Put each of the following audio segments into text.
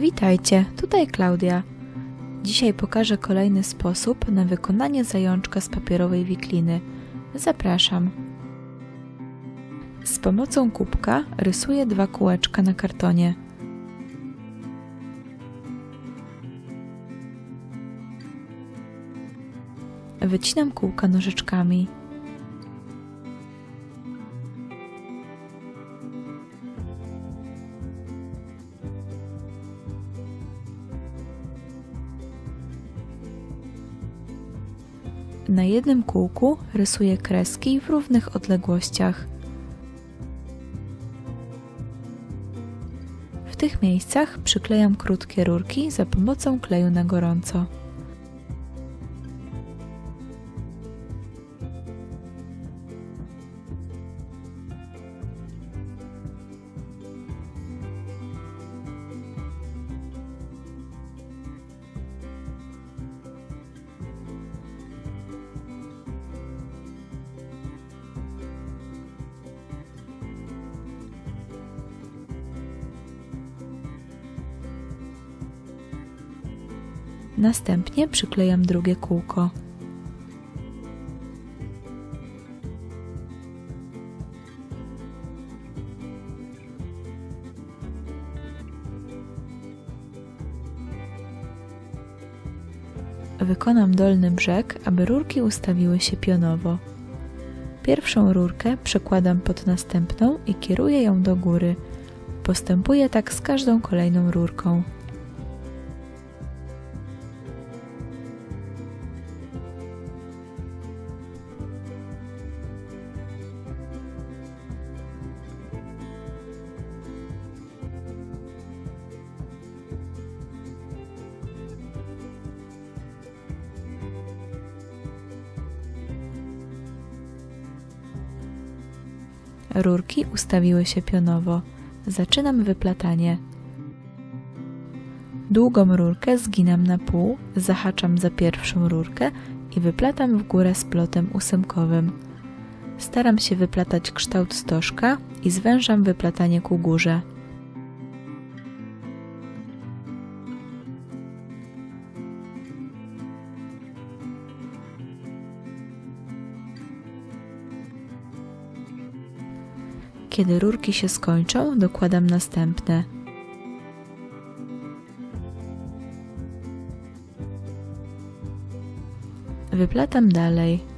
Witajcie, tutaj Klaudia. Dzisiaj pokażę kolejny sposób na wykonanie zajączka z papierowej wikliny. Zapraszam. Z pomocą kubka rysuję dwa kółeczka na kartonie. Wycinam kółka nożyczkami. Na jednym kółku rysuję kreski w równych odległościach. W tych miejscach przyklejam krótkie rurki za pomocą kleju na gorąco. Następnie przyklejam drugie kółko. Wykonam dolny brzeg, aby rurki ustawiły się pionowo. Pierwszą rurkę przekładam pod następną i kieruję ją do góry. Postępuję tak z każdą kolejną rurką. Rurki ustawiły się pionowo. Zaczynam wyplatanie. Długą rurkę zginam na pół, zahaczam za pierwszą rurkę i wyplatam w górę splotem ósemkowym. Staram się wyplatać kształt stożka i zwężam wyplatanie ku górze. Kiedy rurki się skończą, dokładam następne. Wyplatam dalej.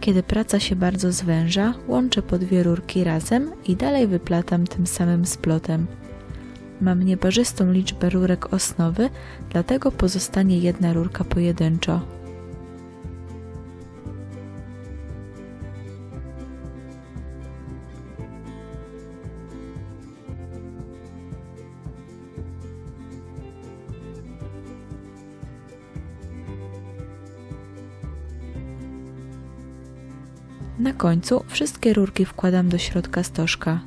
Kiedy praca się bardzo zwęża, łączę po dwie rurki razem i dalej wyplatam tym samym splotem. Mam nieparzystą liczbę rurek osnowy, dlatego pozostanie jedna rurka pojedynczo. Na końcu wszystkie rurki wkładam do środka stożka.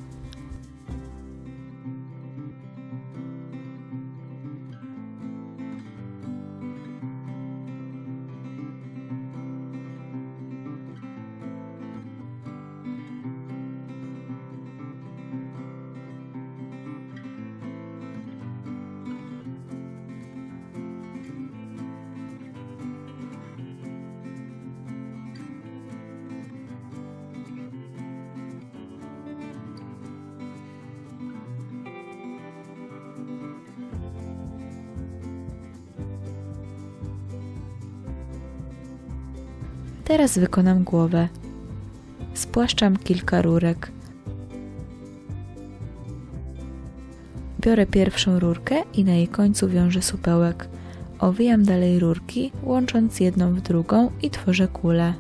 Teraz wykonam głowę. Spłaszczam kilka rurek. Biorę pierwszą rurkę i na jej końcu wiążę supełek. Owijam dalej rurki, łącząc jedną w drugą i tworzę kulę.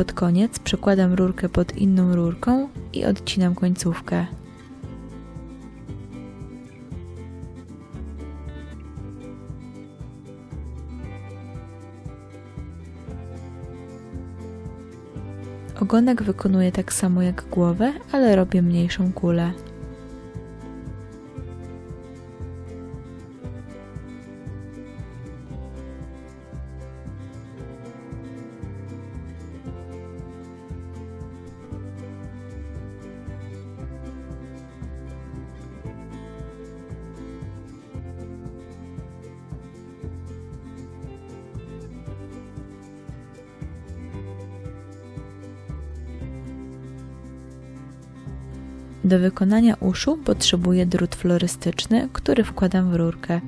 Pod koniec przekładam rurkę pod inną rurką i odcinam końcówkę. Ogonek wykonuję tak samo jak głowę, ale robię mniejszą kulę. Do wykonania uszu potrzebuję drut florystyczny, który wkładam w rurkę.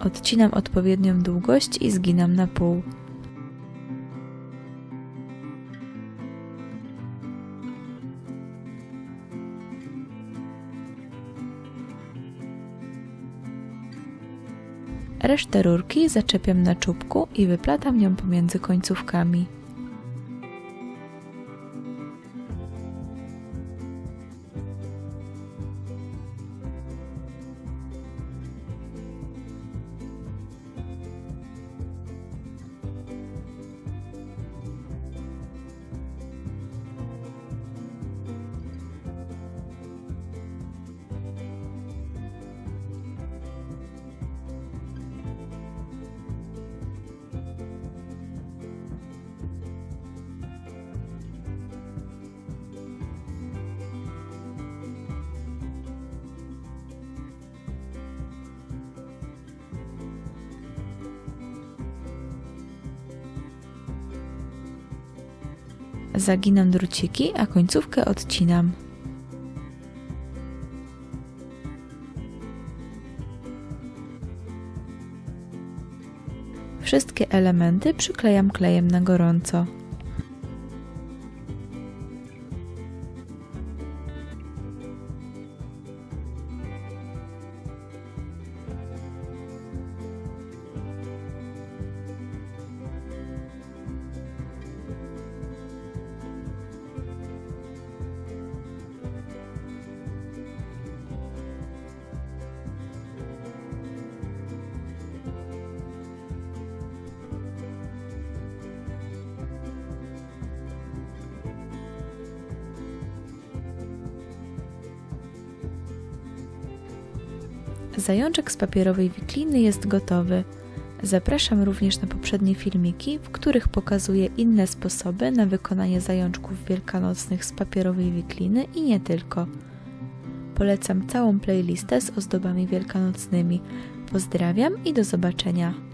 Odcinam odpowiednią długość i zginam na pół. Resztę rurki zaczepiam na czubku i wyplatam ją pomiędzy końcówkami. Zaginam druciki, a końcówkę odcinam. Wszystkie elementy przyklejam klejem na gorąco. Zajączek z papierowej wikliny jest gotowy. Zapraszam również na poprzednie filmiki, w których pokazuję inne sposoby na wykonanie zajączków wielkanocnych z papierowej wikliny i nie tylko. Polecam całą playlistę z ozdobami wielkanocnymi. Pozdrawiam i do zobaczenia.